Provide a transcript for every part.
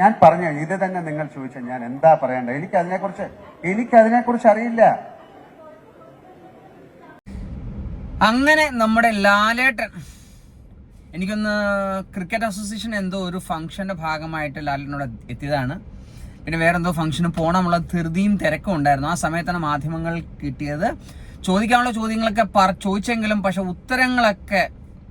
ഞാൻ പറഞ്ഞു ഇത് തന്നെ നിങ്ങൾ ചോദിച്ച ഞാൻ എന്താ പറയണ്ടത്? എനിക്ക് അതിനെക്കുറിച്ച് എനിക്ക് അതിനെക്കുറിച്ച് അറിയില്ല. അങ്ങനെ നമ്മുടെ ലാലേട്ടൻ എനിക്കൊന്ന് ക്രിക്കറ്റ് അസോസിയേഷൻ എന്തോ ഒരു ഫംഗ്ഷന്റെ ഭാഗമായിട്ട് ലാലേട്ടനോട് എത്തിയതാണ്. പിന്നെ വേറെ എന്തോ ഫംഗ്ഷന് പോകണമുള്ള ധൃതിയും തിരക്കും ഉണ്ടായിരുന്നു. ആ സമയത്താണ് മാധ്യമങ്ങൾ കിട്ടിയത്. ചോദിക്കാനുള്ള ചോദ്യങ്ങളൊക്കെ ചോദിച്ചെങ്കിലും പക്ഷെ ഉത്തരങ്ങളൊക്കെ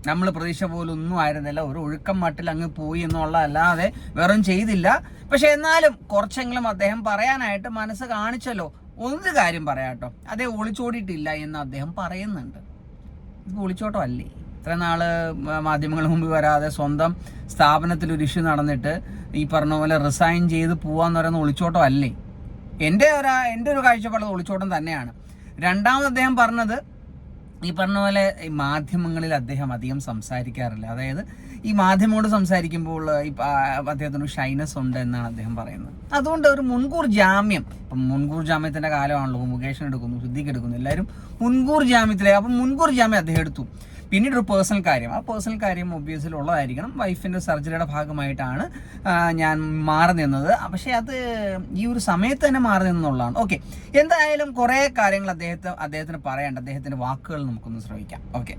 നമ്മൾ പ്രതീക്ഷ പോലും ഒന്നും ആയിരുന്നില്ല. ഒരു ഒഴുക്കം മട്ടിൽ അങ്ങ് പോയി എന്നുള്ളതല്ലാതെ വെറും ചെയ്തില്ല. പക്ഷെ എന്നാലും കുറച്ചെങ്കിലും അദ്ദേഹം പറയാനായിട്ട് മനസ്സ് കാണിച്ചല്ലോ. ഒന്ന് കാര്യം പറയാട്ടോ. അതേ ഒളിച്ചോടിയിട്ടില്ല എന്ന് അദ്ദേഹം പറയുന്നുണ്ട്. ഇത് ഒളിച്ചോട്ടം അല്ലേ ഇത്ര നാൾ മാധ്യമങ്ങൾ മുമ്പിൽ വരാതെ സ്വന്തം സ്ഥാപനത്തിൽ ഒരു ഇഷ്യൂ നടന്നിട്ട് ഈ പറഞ്ഞ പോലെ റിസൈൻ ചെയ്ത് പോവാന്ന് പറയുന്ന ഒളിച്ചോട്ടം അല്ലേ എന്റെ ഒരു എന്റെ ഒരു കാഴ്ചപ്പാട് ഒളിച്ചോട്ടം തന്നെയാണ്. രണ്ടാമത് അദ്ദേഹം പറഞ്ഞത് ഈ പറഞ്ഞ പോലെ ഈ മാധ്യമങ്ങളിൽ അദ്ദേഹം അധികം സംസാരിക്കാറില്ല. അതായത് ഈ മാധ്യമങ്ങളോട് സംസാരിക്കുമ്പോൾ അദ്ദേഹത്തിന് ഷൈനസ് ഉണ്ട് എന്നാണ് അദ്ദേഹം പറയുന്നത്. അതുകൊണ്ട് ഒരു മുൻകൂർ ജാമ്യം ഇപ്പം മുൻകൂർ ജാമ്യത്തിന്റെ കാലമാണല്ലോ മുകേഷൻ എടുക്കുന്നു സിദ്ദിഖ് എടുക്കുന്നു എല്ലാവരും മുൻകൂർ ജാമ്യത്തിലെ അപ്പം മുൻകൂർ ജാമ്യം അദ്ദേഹം എടുത്തു. പിന്നീട് ഒരു പേഴ്സണൽ കാര്യം. ആ പേഴ്സണൽ കാര്യം ഒബ്വിയസ്ലി ഉള്ളതായിരിക്കണം. വൈഫിന്റെ സർജറിയുടെ ഭാഗമായിട്ടാണ് ഞാൻ മാറി നിന്നത്. പക്ഷേ അത് ഈ ഒരു സമയത്ത് തന്നെ മാറി നിന്നുള്ളതാണ്. ഓക്കെ എന്തായാലും കുറേ കാര്യങ്ങൾ അദ്ദേഹത്തെ അദ്ദേഹത്തിന് പറയാണ്ട് അദ്ദേഹത്തിന്റെ വാക്കുകൾ നമുക്കൊന്ന് ശ്രമിക്കാം ഓക്കെ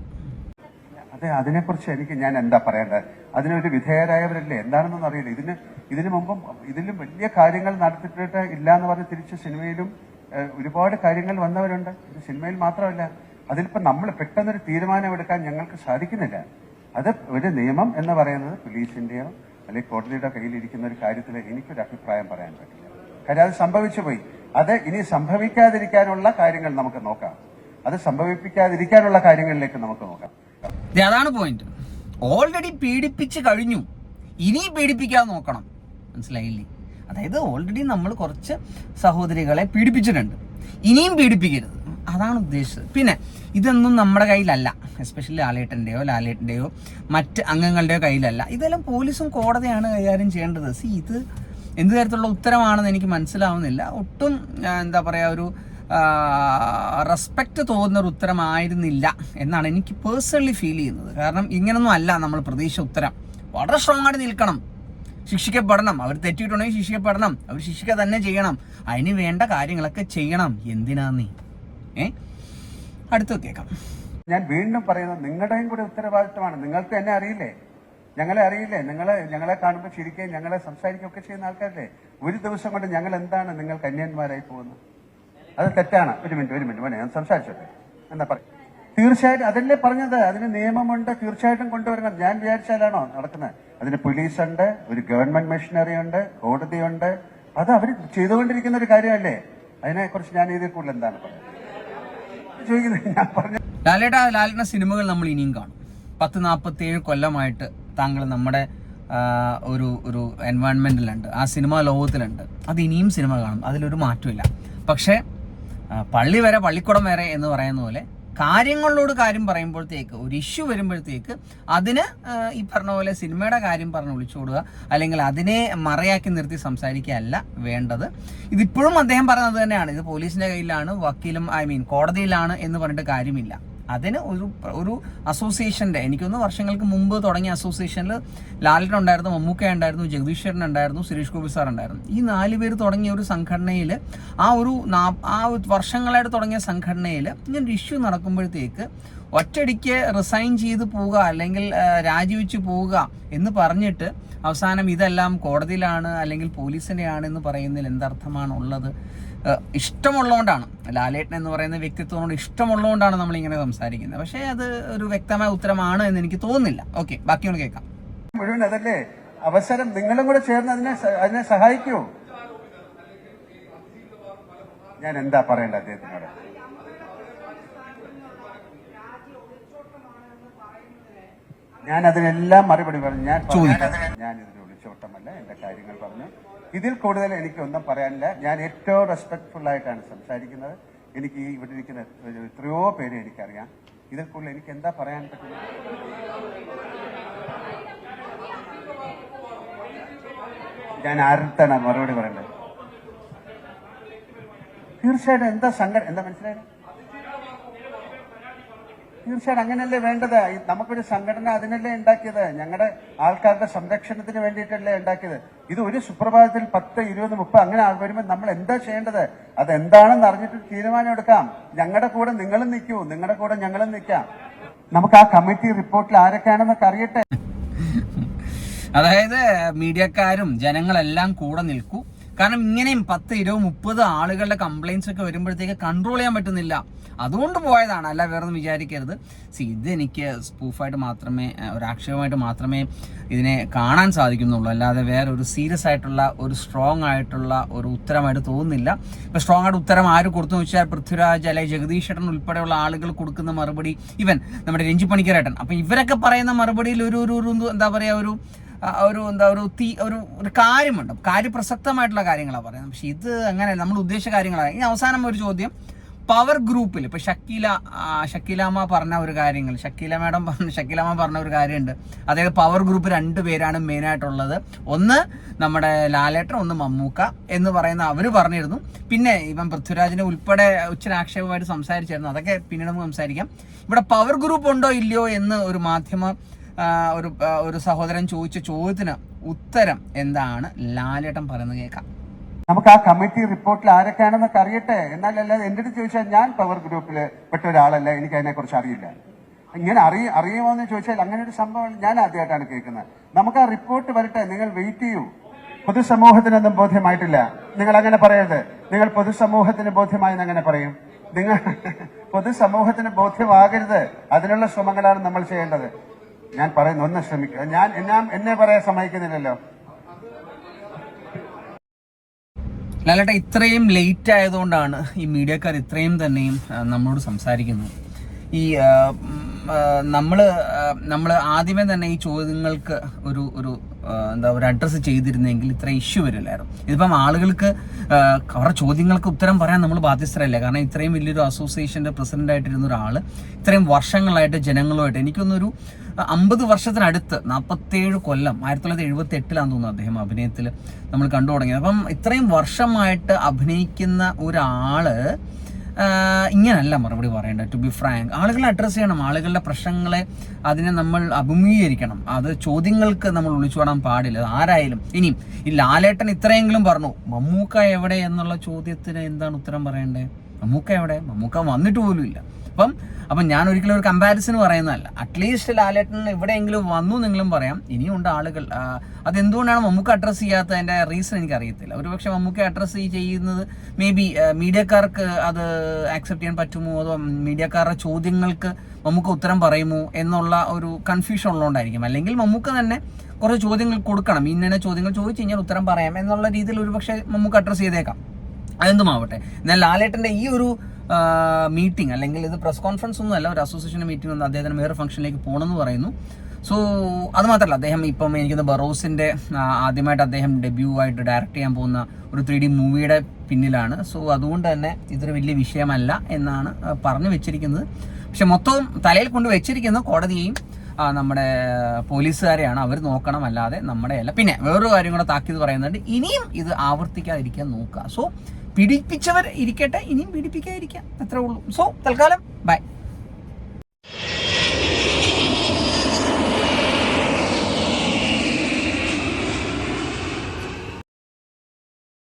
അതെ അതിനെക്കുറിച്ച് എനിക്ക് ഞാൻ എന്താ പറയേണ്ടത്? അതിനൊരു വിധേയരായവരല്ലേ? എന്താണെന്നൊന്നും അറിയില്ല. ഇതിന് ഇതിനു മുമ്പും ഇതിലും വലിയ കാര്യങ്ങൾ നടത്തിയിട്ട് ഇല്ല എന്ന് പറഞ്ഞ് തിരിച്ച് സിനിമയിലും ഒരുപാട് കാര്യങ്ങൾ വന്നവരുണ്ട്. സിനിമയിൽ മാത്രമല്ല അതിലിപ്പോ നമ്മൾ പെട്ടെന്നൊരു തീരുമാനമെടുക്കാൻ ഞങ്ങൾക്ക് സാധിക്കുന്നില്ല. അത് ഒരു നിയമം എന്ന് പറയുന്നത് പോലീസിന്റെയോ അല്ലെങ്കിൽ കോടതിയുടെ കയ്യിലിരിക്കുന്ന ഒരു കാര്യത്തിൽ എനിക്കൊരു അഭിപ്രായം പറയാൻ പറ്റില്ല. കാര്യം അത് സംഭവിച്ചു പോയി. അത് ഇനി സംഭവിക്കാതിരിക്കാനുള്ള കാര്യങ്ങൾ നമുക്ക് നോക്കാം. അത് സംഭവിപ്പിക്കാതിരിക്കാനുള്ള കാര്യങ്ങളിലേക്ക് നമുക്ക് നോക്കാം. അതാണ് പോയിന്റ് ഓൾറെഡി പീഡിപ്പിച്ച് കഴിഞ്ഞു. ഇനി പീഡിപ്പിക്കാൻ നോക്കണം. മനസ്സിലായില്ലേ? അതായത് ഓൾറെഡി നമ്മൾ കുറച്ച് സഹോദരികളെ പീഡിപ്പിച്ചിട്ടുണ്ട്. ഇനിയും പീഡിപ്പിക്കരുത്. അതാണ് ഉദ്ദേശിച്ചത്. പിന്നെ ഇതൊന്നും നമ്മുടെ കയ്യിലല്ല. എസ്പെഷ്യലി ലാലേട്ടന്റെയോ ലാലേട്ടന്റെയോ മറ്റ് അംഗങ്ങളുടെയോ കയ്യിലല്ല. ഇതെല്ലാം പോലീസും കോടതിയാണ് കൈകാര്യം ചെയ്യേണ്ടത്. സി ഇത് എന്ത് തരത്തിലുള്ള ഉത്തരമാണെന്ന് എനിക്ക് മനസ്സിലാവുന്നില്ല. ഒട്ടും എന്താ പറയുക ഒരു റെസ്പെക്റ്റ് തോന്നുന്ന ഒരു ഉത്തരമായിരുന്നില്ല എന്നാണ് എനിക്ക് പേഴ്സണലി ഫീൽ ചെയ്യുന്നത്. കാരണം ഇങ്ങനൊന്നും അല്ല നമ്മൾ പ്രതീക്ഷ ഉത്തരം. വളരെ സ്ട്രോങ് ആയിട്ട് നിൽക്കണം. ശിക്ഷിക്കപ്പെടണം. അവർ തെറ്റിയിട്ടുണ്ടെങ്കിൽ ശിക്ഷിക്കപ്പെടണം. അവർ ശിക്ഷിക്കുക തന്നെ ചെയ്യണം. അതിന് വേണ്ട കാര്യങ്ങളൊക്കെ ചെയ്യണം. എന്തിനാ നീ? ഏ? അടുത്തത് കേൾക്കാം. ഞാൻ വീണ്ടും പറയുന്നത് നിങ്ങളുടെയും കൂടെ ഉത്തരവാദിത്തമാണ് നിങ്ങൾക്ക് എന്നെ അറിയില്ലേ? ഞങ്ങളെ അറിയില്ലേ? നിങ്ങൾ ഞങ്ങളെ കാണുമ്പോൾ ചിരിക്കുകയും ഞങ്ങളെ സംസാരിക്കുകയും ഒക്കെ ചെയ്യുന്ന ആൾക്കാരല്ലേ? ഒരു ദിവസം കൊണ്ട് ഞങ്ങൾ എന്താണ് നിങ്ങൾ കന്യാന്മാരായി പോകുന്നത്? അത് തെറ്റാണ്. ഒരു മിനിറ്റ് ഒരു മിനിറ്റ്. മോനെ ഞാൻ സംസാരിച്ചോട്ടെ. എന്താ പറ തീർച്ചയായിട്ടും അതല്ലേ പറഞ്ഞത്. അതിന് നിയമമുണ്ട്. തീർച്ചയായിട്ടും കൊണ്ടുവരണം. ഞാൻ വിചാരിച്ചാലാണോ നടക്കുന്നത്? അതിന് പോലീസുണ്ട് ഒരു ഗവൺമെന്റ് മെഷീനറി ഉണ്ട് കോടതിയുണ്ട്. അത് അവർ ചെയ്തുകൊണ്ടിരിക്കുന്ന ഒരു കാര്യമല്ലേ? അതിനെക്കുറിച്ച് ഞാൻ ഇതിൽ കൂടുതൽ എന്താണ് പറയുന്നത് ലാലേട്ട ലാലേട്ട സിനിമകൾ നമ്മൾ ഇനിയും കാണും. പത്ത് നാൽപ്പത്തി ഏഴ് കൊല്ലമായിട്ട് താങ്കൾ നമ്മുടെ ഒരു ഒരു എൻവയൺമെന്റിലുണ്ട് ആ സിനിമാ ലോകത്തിലുണ്ട്. അത് ഇനിയും സിനിമ കാണും. അതിലൊരു മാറ്റമില്ല പക്ഷേ പള്ളി വരെ പള്ളിക്കുടം വരെ എന്ന് പറയുന്ന പോലെ കാര്യങ്ങളോട് കാര്യം പറയുമ്പോഴത്തേക്ക് ഒരു ഇഷ്യൂ വരുമ്പോഴത്തേക്ക് അതിന് ഈ പറഞ്ഞ പോലെ സിനിമയുടെ കാര്യം പറഞ്ഞ് വിളിച്ചുകൊടുക അല്ലെങ്കിൽ അതിനെ മറയാക്കി നിർത്തി സംസാരിക്കുകയല്ല വേണ്ടത്. ഇതിപ്പോഴും അദ്ദേഹം പറയുന്നത് തന്നെയാണ്. ഇത് പോലീസിന്റെ കയ്യിലാണ് വക്കീലും ഐ മീൻ കോടതിയിലാണ് എന്ന് പറഞ്ഞിട്ട് കാര്യമില്ല. അതിന് ഒരു ഒരു അസോസിയേഷന്റെ എനിക്കൊന്ന് വർഷങ്ങൾക്ക് മുമ്പ് തുടങ്ങിയ അസോസിയേഷനിൽ ലാലൻ ഉണ്ടായിരുന്നു മമ്മൂക്ക ഉണ്ടായിരുന്നു ജഗദീശ്വരൻ ഉണ്ടായിരുന്നു സുരേഷ് ഗോപി സാർ ഉണ്ടായിരുന്നു. ഈ നാല് പേര് തുടങ്ങിയ ഒരു സംഘടനയിൽ ആ ഒരു ആ വർഷങ്ങളായിട്ട് തുടങ്ങിയ സംഘടനയിൽ ഇങ്ങനെ ഇഷ്യൂ നടക്കുമ്പോഴത്തേക്ക് ഒറ്റടിക്ക് റിസൈൻ ചെയ്ത് പോവുക അല്ലെങ്കിൽ രാജിവെച്ച് പോവുക എന്ന് പറഞ്ഞിട്ട് അവസാനം ഇതെല്ലാം കോടതിയിലാണ് അല്ലെങ്കിൽ പോലീസിന്റെയാണ് എന്ന് പറയുന്നതിൽ എന്തർത്ഥമാണ് ഉള്ളത് ആ, ഇഷ്ടമുള്ളതുകൊണ്ടാണ്. ലാലേട്ടൻ എന്ന് പറയുന്ന വ്യക്തിത്വത്തോട് ഇഷ്ടമുള്ളതുകൊണ്ടാണ് നമ്മളിങ്ങനെ സംസാരിക്കുന്നത്. പക്ഷേ അത് ഒരു വ്യക്തമായ ഉത്തരമാണ് എന്ന് എനിക്ക് തോന്നുന്നില്ല. ഓക്കെ ബാക്കിയൊന്ന് കേൾക്കാം. മുഴുവൻ അതല്ലേ? അവസരം നിങ്ങളും കൂടെ ചേർന്ന് അതിനെ അതിനെ സഹായിക്കൂ. ഞാൻ എന്താ പറയേണ്ടത് അദ്ദേഹത്തിനോട്? ഞാൻ അതിനെല്ലാം മറുപടി പറഞ്ഞു. ഞാൻ. ഞാൻ ഇതിന് ഒളിച്ചോട്ടമല്ല എന്റെ കാര്യങ്ങൾ പറഞ്ഞു. ഇതിൽ കൂടുതൽ എനിക്കൊന്നും പറയാനില്ല. ഞാൻ ഏറ്റവും റെസ്പെക്ട്ഫുൾ ആയിട്ടാണ് സംസാരിക്കുന്നത്. എനിക്ക് ഇവിടെ ഇരിക്കുന്ന എത്രയോ പേര് എനിക്കറിയാം. ഇതിൽ കൂടുതൽ എനിക്ക് എന്താ പറയാൻ പറ്റുന്നത്? ഞാൻ ആരുത്താണ് മറുപടി പറയേണ്ടത്? തീർച്ചയായിട്ടും എന്താ സങ്കടം എന്താ മനസ്സിലായത്? തീർച്ചയായും അങ്ങനെയല്ലേ വേണ്ടത്? നമുക്കൊരു സംഘടന അതിനല്ലേ ഉണ്ടാക്കിയത്? ഞങ്ങളുടെ ആൾക്കാരുടെ സംരക്ഷണത്തിന് വേണ്ടിയിട്ടല്ലേ ഉണ്ടാക്കിയത്. ഇത് ഒരു സുപ്രഭാതത്തിൽ പത്ത് ഇരുപത് മുപ്പത് അങ്ങനെ വരുമ്പോൾ നമ്മൾ എന്താ ചെയ്യേണ്ടത്? അത് എന്താണെന്ന് അറിഞ്ഞിട്ട് തീരുമാനം എടുക്കാം. ഞങ്ങളുടെ കൂടെ നിങ്ങളും നിൽക്കൂ നിങ്ങളുടെ കൂടെ ഞങ്ങളും നിൽക്കാം നമുക്ക് ആ കമ്മിറ്റി റിപ്പോർട്ടിൽ ആരൊക്കെയാണെന്നൊക്കെ അറിയട്ടെ? അതായത് മീഡിയക്കാരും ജനങ്ങളെല്ലാം കൂടെ നിൽക്കൂ. കാരണം ഇങ്ങനെയും പത്ത് ഇരുപത് മുപ്പത് ആളുകളുടെ കംപ്ലൈൻസ് ഒക്കെ വരുമ്പോഴത്തേക്ക് കൺട്രോൾ ചെയ്യാൻ പറ്റുന്നില്ല. അതുകൊണ്ട് പോയതാണ്. അല്ല വേറെ ഒന്നും വിചാരിക്കരുത്. സി ഇത് എനിക്ക് സ്പൂഫായിട്ട് മാത്രമേ ഒരു ആക്ഷേപമായിട്ട് മാത്രമേ ഇതിനെ കാണാൻ സാധിക്കുന്നുള്ളൂ. അല്ലാതെ വേറെ ഒരു സീരിയസ് ആയിട്ടുള്ള ഒരു സ്ട്രോങ് ആയിട്ടുള്ള ഒരു ഉത്തരമായിട്ട് തോന്നുന്നില്ല. ഇപ്പം സ്ട്രോങ് ആയിട്ട് ഉത്തരം ആര് കൊടുത്തു വെച്ചാൽ പൃഥ്വിരാജ് അല്ലെങ്കിൽ ജഗദീഷ് ഏട്ടൻ ഉൾപ്പെടെയുള്ള ആളുകൾ കൊടുക്കുന്ന മറുപടി. ഇവൻ നമ്മുടെ രഞ്ജി പണിക്കരേട്ടൻ അപ്പം ഇവരൊക്കെ പറയുന്ന മറുപടിയിൽ ഒരു ഒരു എന്താ പറയുക ഒരു ഒരു എന്താ ഒരു തീ ഒരു ഒരു കാര്യമുണ്ട്. കാര്യപ്രസക്തമായിട്ടുള്ള കാര്യങ്ങളാണ് പറയുന്നത്. പക്ഷെ ഇത് അങ്ങനെ നമ്മൾ ഉദ്ദേശിച്ച കാര്യങ്ങളാണ് ഇനി അവസാനം ഒരു ചോദ്യം. പവർ ഗ്രൂപ്പിൽ ഇപ്പൊ ഷക്കീല ഷക്കീലാമ്മ പറഞ്ഞ ഒരു കാര്യങ്ങൾ ഷക്കീല മാഡം പറഞ്ഞ ഷക്കീലാമ്മ പറഞ്ഞ ഒരു കാര്യമുണ്ട്. അതായത് പവർ ഗ്രൂപ്പ് രണ്ട് പേരാണ് മെയിൻ ആയിട്ടുള്ളത്. ഒന്ന് നമ്മുടെ ലാലേട്ടൻ ഒന്ന് മമ്മൂക്ക എന്ന് പറയുന്ന അവർ പറഞ്ഞിരുന്നു. പിന്നെ ഇപ്പം പൃഥ്വിരാജിനെ ഉൾപ്പെടെ ഉച്ചന ആക്ഷേപമായിട്ട് സംസാരിച്ചായിരുന്നു. അതൊക്കെ പിന്നീട് നമുക്ക് സംസാരിക്കാം. ഇവിടെ പവർ ഗ്രൂപ്പ് ഉണ്ടോ ഇല്ലയോ എന്ന് ഒരു മാധ്യമ ഒരു ഒരു സഹോദരൻ ചോദിച്ച ചോദ്യത്തിന് ഉത്തരം എന്താണ്? ലാലേട്ടൻ പറയുന്നത് കേൾക്കാം. നമുക്ക് ആ കമ്മിറ്റി റിപ്പോർട്ടിൽ ആരൊക്കെയാണെന്നൊക്കെ അറിയട്ടെ. എന്നാലല്ലാതെ എന്റെ അടുത്ത് ചോദിച്ചാൽ ഞാൻ പവർ ഗ്രൂപ്പിൽ പെട്ട ഒരാളല്ല. എനിക്ക് അതിനെ കുറിച്ച് അറിയില്ല. ഇങ്ങനെ അറിയ അറിയുമോ എന്ന് ചോദിച്ചാൽ അങ്ങനെ ഒരു സംഭവം ഞാൻ ആദ്യമായിട്ടാണ് കേൾക്കുന്നത്. നമുക്ക് ആ റിപ്പോർട്ട് വരട്ടെ. നിങ്ങൾ വെയിറ്റ് ചെയ്യൂ. പൊതുസമൂഹത്തിനൊന്നും ബോധ്യമായിട്ടില്ല. നിങ്ങൾ അങ്ങനെ പറയരുത്. നിങ്ങൾ പൊതുസമൂഹത്തിന് ബോധ്യമായെന്ന് അങ്ങനെ പറയും. നിങ്ങൾ പൊതുസമൂഹത്തിന് ബോധ്യമാകരുത്. അതിനുള്ള ശ്രമങ്ങളാണ് നമ്മൾ ചെയ്യേണ്ടത്. ഞാൻ പറയുന്നു ഒന്ന് ശ്രമിക്കുക ഞാൻ ഞാൻ എന്നെ പറയാൻ സമ്മതിക്കുന്നില്ലല്ലോ. ലാലേട്ട ഇത്രയും ലേറ്റ് ആയതുകൊണ്ടാണ് ഈ മീഡിയക്കാർ ഇത്രയും തന്നെയും നമ്മളോട് സംസാരിക്കുന്നത്. ഈ നമ്മൾ നമ്മൾ ആദ്യമേ തന്നെ ഈ ചോദ്യങ്ങൾക്ക് ഒരു ഒരു എന്താ ഒരു അഡ്രസ്സ് ചെയ്തിരുന്നെങ്കിൽ ഇത്ര ഇഷ്യൂ വരില്ലായിരുന്നു. ഇതിപ്പം ആളുകൾക്ക് അവരുടെ ചോദ്യങ്ങൾക്ക് ഉത്തരം പറയാൻ നമ്മൾ ബാധ്യസ്ഥരല്ല. കാരണം ഇത്രയും വലിയൊരു അസോസിയേഷന്റെ പ്രസിഡന്റ് ആയിട്ടിരുന്ന ഒരാൾ ഇത്രയും വർഷങ്ങളായിട്ട് ജനങ്ങളുമായിട്ട് എനിക്കൊന്നൊരു അമ്പത് വർഷത്തിനടുത്ത് നാൽപ്പത്തേഴ് കൊല്ലം ആയിരത്തി തൊള്ളായിരത്തി എഴുപത്തി എട്ടിലാന്ന് തോന്നുന്നു അദ്ദേഹം അഭിനയത്തിൽ നമ്മൾ കണ്ടു തുടങ്ങിയത്. അപ്പം ഇത്രയും വർഷമായിട്ട് അഭിനയിക്കുന്ന ഒരാൾ ആ, ഇങ്ങനല്ല മറുപടി പറയേണ്ടത് ടു ബി ഫ്രാങ്ക് ആളുകളെ അഡ്രസ്സ് ചെയ്യണം ആളുകളുടെ പ്രശ്നങ്ങളെ അതിനെ നമ്മൾ അഭിമുഖീകരിക്കണം. അത് ചോദ്യങ്ങൾക്ക് നമ്മൾ ഒളിച്ചുവിടാൻ പാടില്ല. ആരായാലും. ഇനിയും ഈ ലാലേട്ടൻ ഇത്രയെങ്കിലും പറഞ്ഞു മമ്മൂക്ക എവിടെ എന്നുള്ള ചോദ്യത്തിന് എന്താണ് ഉത്തരം പറയേണ്ടത്? മമ്മൂക്ക എവിടെ? മമ്മൂക്ക വന്നിട്ട് പോലും ഇല്ല. അപ്പം അപ്പം ഞാൻ ഒരിക്കലും ഒരു കമ്പാരിസൺ പറയുന്നതല്ല. അറ്റ്ലീസ്റ്റ് ലാലേട്ടൻ എവിടെയെങ്കിലും വന്നു നിങ്ങളും പറയാം. ഇനിയുണ്ട് ആളുകൾ. അതെന്തുകൊണ്ടാണ് മമ്മൂക്ക് അഡ്രസ്സ് ചെയ്യാത്തതിന്റെ റീസൺ എനിക്ക് അറിയത്തില്ല ഒരുപക്ഷെ മമ്മൂക്ക് അഡ്രസ്സ് ചെയ്യുന്നത് മേ ബി മീഡിയക്കാർക്ക് അത് ആക്സെപ്റ്റ് ചെയ്യാൻ പറ്റുമോ? അതോ മീഡിയക്കാരുടെ ചോദ്യങ്ങൾക്ക് മമ്മൂക്ക് ഉത്തരം പറയുമോ? എന്നുള്ള ഒരു കൺഫ്യൂഷൻ ഉള്ളതുകൊണ്ടായിരിക്കും. അല്ലെങ്കിൽ മമ്മൂക്ക് തന്നെ കുറച്ച് ചോദ്യങ്ങൾ കൊടുക്കണം. ഇന്ന ചോദ്യങ്ങൾ ചോദിച്ചു കഴിഞ്ഞാൽ ഉത്തരം പറയാം എന്നുള്ള രീതിയിൽ ഒരുപക്ഷെ മമ്മൂക്ക് അഡ്രസ്സ് ചെയ്തേക്കാം. അതെന്തുമാവട്ടെ? എന്നാൽ ലാലേട്ടന്റെ ഈ ഒരു മീറ്റിംഗ് അല്ലെങ്കിൽ ഇത് പ്രസ് കോൺഫറൻസ് ഒന്നും അല്ല ഒരു അസോസിയേഷൻ മീറ്റിംഗ് ഒന്ന് അദ്ദേഹത്തിന് വേറെ ഫംഗ്ഷനിലേക്ക് പോകണമെന്ന് പറയുന്നു. സോ അത് മാത്രമല്ല അദ്ദേഹം ഇപ്പം എനിക്ക് ബറോസിന്റെ ആദ്യമായിട്ട് അദ്ദേഹം ഡെബ്യൂ ആയിട്ട് ഡയറക്റ്റ് ചെയ്യാൻ പോകുന്ന ഒരു ത്രീ ഡി മൂവിയുടെ പിന്നിലാണ്. സോ അതുകൊണ്ട് തന്നെ ഇതൊരു വലിയ വിഷയമല്ല എന്നാണ് പറഞ്ഞു വെച്ചിരിക്കുന്നത്. പക്ഷെ മൊത്തവും തലയിൽ കൊണ്ട് വെച്ചിരിക്കുന്ന കോടതിയെയും നമ്മുടെ പോലീസുകാരെയാണ് അവർ നോക്കണം അല്ലാതെ നമ്മുടെ അല്ല പിന്നെ വേറൊരു കാര്യം കൂടെ താക്കീത് പറയുന്നുണ്ട്. ഇനിയും ഇത് ആവർത്തിക്കാതിരിക്കാൻ നോക്കുക. സോ പീഡിപ്പിച്ചവർ ഇരിക്കട്ടെ ഇനിയും പീഡിപ്പിക്കാതിരിക്കാം അത്രേ ഉള്ളൂ. സോ തൽക്കാലം ബൈ